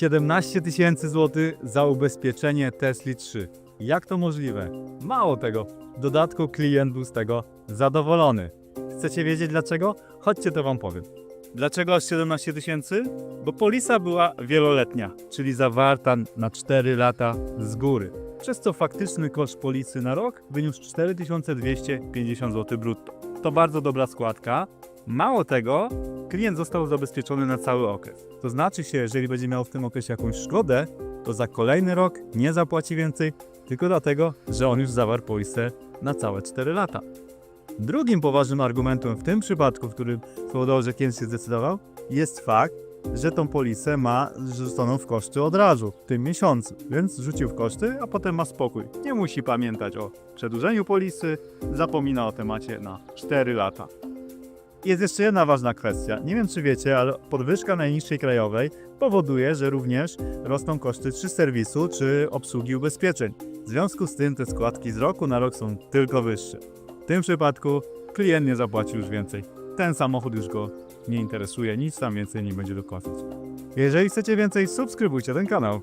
17 tysięcy złotych za ubezpieczenie Tesla 3. Jak to możliwe? Mało tego, w dodatku klient był z tego zadowolony. Chcecie wiedzieć dlaczego? Chodźcie to wam powiem. Dlaczego aż 17 tysięcy? Bo polisa była wieloletnia, czyli zawarta na 4 lata z góry. Przez co faktyczny koszt polisy na rok wyniósł 4250 zł brutto. To bardzo dobra składka. Mało tego, klient został zabezpieczony na cały okres. To znaczy się, jeżeli będzie miał w tym okresie jakąś szkodę, to za kolejny rok nie zapłaci więcej, tylko dlatego, że on już zawarł polisę na całe 4 lata. Drugim poważnym argumentem w tym przypadku, w którym spowodował, że klient się zdecydował, jest fakt, że tą polisę ma rzuconą w koszty od razu, w tym miesiącu. Więc rzucił w koszty, a potem ma spokój. Nie musi pamiętać o przedłużeniu polisy, zapomina o temacie na 4 lata. Jest jeszcze jedna ważna kwestia. Nie wiem, czy wiecie, ale podwyżka najniższej krajowej powoduje, że również rosną koszty czy serwisu, czy obsługi ubezpieczeń. W związku z tym te składki z roku na rok są tylko wyższe. W tym przypadku klient nie zapłaci już więcej. Ten samochód już go nie interesuje, nic tam więcej nie będzie dopłacać. Jeżeli chcecie więcej, subskrybujcie ten kanał.